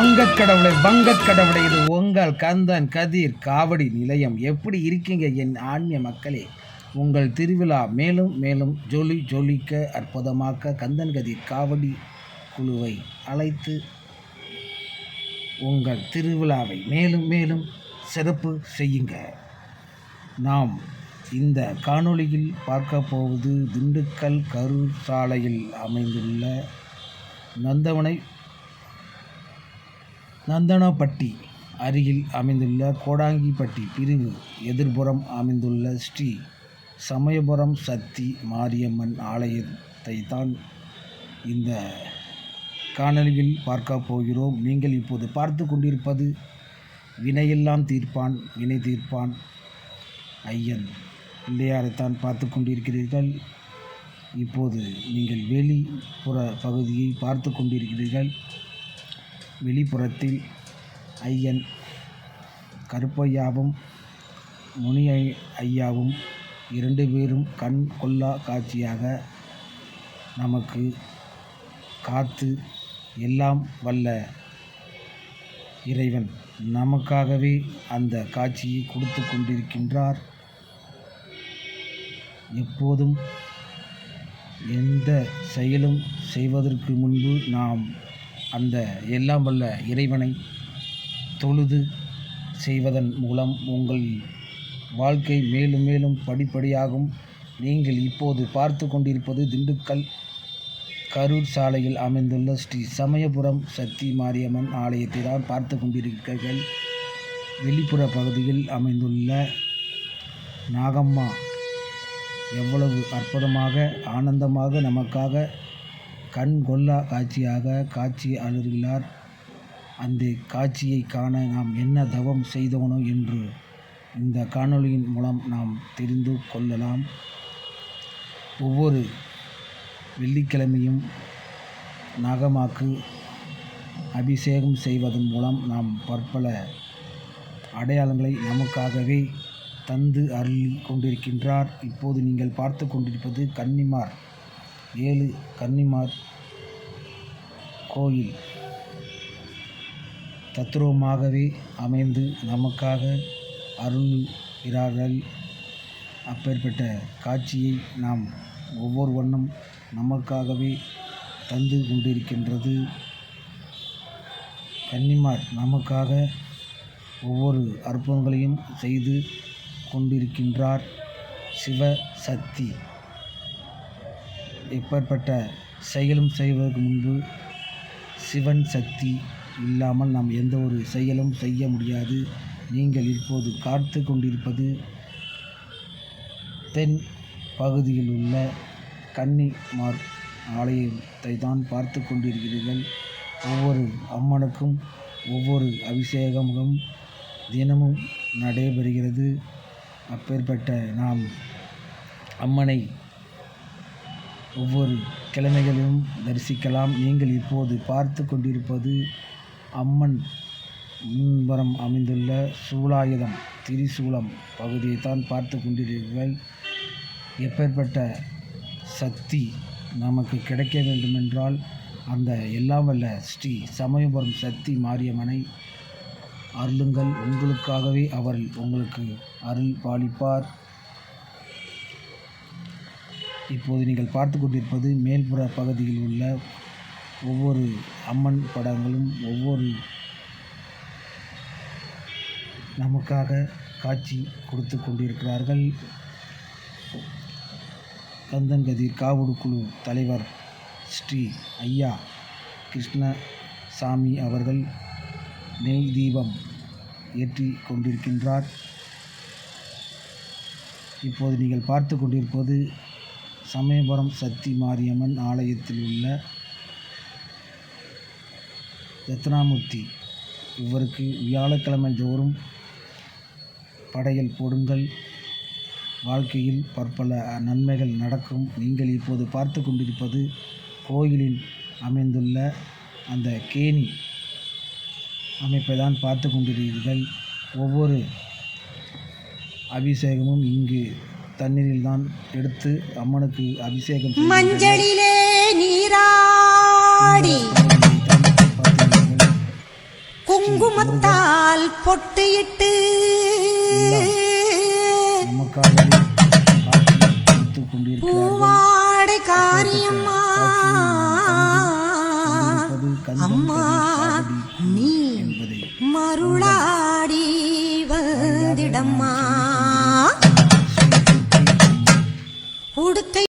வங்கக் கடவுளை வங்கக் கடவுளை இது உங்கள் கந்தன் கதிர் காவடி நிலையம். எப்படி இருக்கீங்க என் ஆன்மீக மக்களே? உங்கள் திருவிழா மேலும் மேலும் ஜொலி ஜொலிக்க அற்புதமாக்க கந்தன் கதிர் காவடி குழுவை அழைத்து உங்கள் திருவிழாவை மேலும் மேலும் சிறப்பு செய்யுங்க. நாம் இந்த காணொளியில் பார்க்க போவது திண்டுக்கல் கரூர் சாலையில் அமைந்துள்ள நந்தவனை நந்தனப்பட்டி அருகில் அமைந்துள்ள கோடாங்கிப்பட்டி பிரிவு எதிர்புறம் அமைந்துள்ள ஸ்ரீ சமயபுரம் சக்தி மாரியம்மன் ஆலயத்தை தான் இந்த காணொலியில் பார்க்க போகிறோம். நீங்கள் இப்போது பார்த்து கொண்டிருப்பது வினையெல்லாம் தீர்ப்பான் வினை தீர்ப்பான் ஐயன். பிள்ளையாரைத்தான் பார்த்து கொண்டிருக்கிறீர்கள். இப்போது நீங்கள் வெளிப்புற பகுதியை பார்த்து கொண்டிருக்கிறீர்கள். வெளிப்புறத்தில் ஐயன் கருப்பையாவும் முனி ஐயாவும் இரண்டு பேரும் கண் கொல்லா காட்சியாக நமக்கு காத்து எல்லாம் வல்ல இறைவன். நமக்காகவே அந்த காட்சியை கொடுத்து கொண்டிருக்கின்றார். எப்போதும் எந்த செயலும் செய்வதற்கு முன்பு நாம் அந்த எல்லாம் வல்ல இறைவனை தொழுது செய்வதன் மூலம் உங்கள் வாழ்க்கை மேலும் மேலும் படிப்படியாகும். நீங்கள் இப்போது பார்த்து கொண்டிருப்பது திண்டுக்கல் கரூர் சாலையில் அமைந்துள்ள ஸ்ரீ சமயபுரம் சக்தி மாரியம்மன் ஆலயத்தை தான் பார்த்து கொண்டிருக்கிறீர்கள். வெளிப்புற பகுதியில் அமைந்துள்ள நாகம்மா எவ்வளவு அற்புதமாக ஆனந்தமாக நமக்காக கண் கொள்ளா காட்சியாக காட்சி அழுகிறார் அந்த காட்சியை காண நாம் என்ன தவம் செய்தோனோ என்று இந்த காணொளியின் மூலம் நாம் தெரிந்து கொள்ளலாம். ஒவ்வொரு வெள்ளிக்கிழமையும் நாகமாக்கு அபிஷேகம் செய்வதன் மூலம் நாம் பற்பல அடையாளங்களை நமக்காகவே தந்து அருளி கொண்டிருக்கின்றார். இப்போது நீங்கள் பார்த்து கொண்டிருப்பது கன்னிமார். ஏழு கன்னிமார் கோயில் தத்ரூபமாகவே அமைந்து நமக்காக அருள்கிறார்கள். அப்பேற்பட்ட காட்சியை நாம் ஒவ்வொரு வண்ணம் நமக்காகவே தந்து கொண்டிருக்கின்றது. கன்னிமார் நமக்காக ஒவ்வொரு அற்புதங்களையும் செய்து கொண்டிருக்கின்றார் சிவசக்தி. எப்பேற்பட்ட செயலும் செய்வதற்கு முன்பு சிவன் சக்தி இல்லாமல் நாம் எந்த ஒரு செயலும் செய்ய முடியாது. நீங்கள் இப்போது காத்து கொண்டிருப்பது தென் பகுதியில் உள்ள கன்னிமார் ஆலயத்தை தான் பார்த்து கொண்டிருக்கிறீர்கள். ஒவ்வொரு அம்மனுக்கும் ஒவ்வொரு அபிஷேகமும் தினமும் நடைபெறுகிறது. அப்பேற்பட்ட நாம் அம்மனை ஒவ்வொரு கிழமைகளிலும் தரிசிக்கலாம். நீங்கள் இப்போது பார்த்து கொண்டிருப்பது அம்மன் முன்புறம் அமைந்துள்ள சூலாயுதம் திரிசூலம் பகுதியை தான் பார்த்து கொண்டிருக்கிறீர்கள். எப்பேற்பட்ட சக்தி நமக்கு கிடைக்க வேண்டுமென்றால் அந்த எல்லாம் வல்ல ஸ்ரீ சமயபுரம் சக்தி மாரியம்மனை அருளுங்கள். உங்களுக்காகவே அவர் உங்களுக்கு அருள் பாலிப்பார். இப்போது நீங்கள் பார்த்து கொண்டிருப்பது மேல்புற பகுதியில் உள்ள ஒவ்வொரு அம்மன் படங்களும் ஒவ்வொரு நமக்காக காட்சி கொடுத்து கொண்டிருக்கிறார்கள். கந்தன்கதிர் காவடு குழு தலைவர் ஸ்ரீ ஐயா கிருஷ்ணசாமி அவர்கள் நெய் தீபம் ஏற்றி கொண்டிருக்கின்றார். இப்போது நீங்கள் பார்த்து கொண்டிருப்பது சமயபுரம் சக்தி மாரியம்மன் ஆலயத்தில் உள்ள தட்சிணாமூர்த்தி இவருக்கு வியாழக்கிழமை தோறும் படையல் போடுங்கள். வாழ்க்கையில் பற்பல நன்மைகள் நடக்கும். நீங்கள் இப்போது பார்த்து கொண்டிருப்பது கோயிலில் அமைந்துள்ள அந்த கேணி. அமைப்பை தான் பார்த்து கொண்டிருக்கிறீர்கள். ஒவ்வொரு அபிஷேகமும் இங்கு தண்ணீரில் தான் எடுத்து அம்மனுக்கு அபிஷேகம். மஞ்சளிலே நீராடி. குங்குமத்தால் பொட்டியிட்டு நமக்காக பூவாடை காரியம்மா அம்மா நீ மருளாடி வந்திடம்மா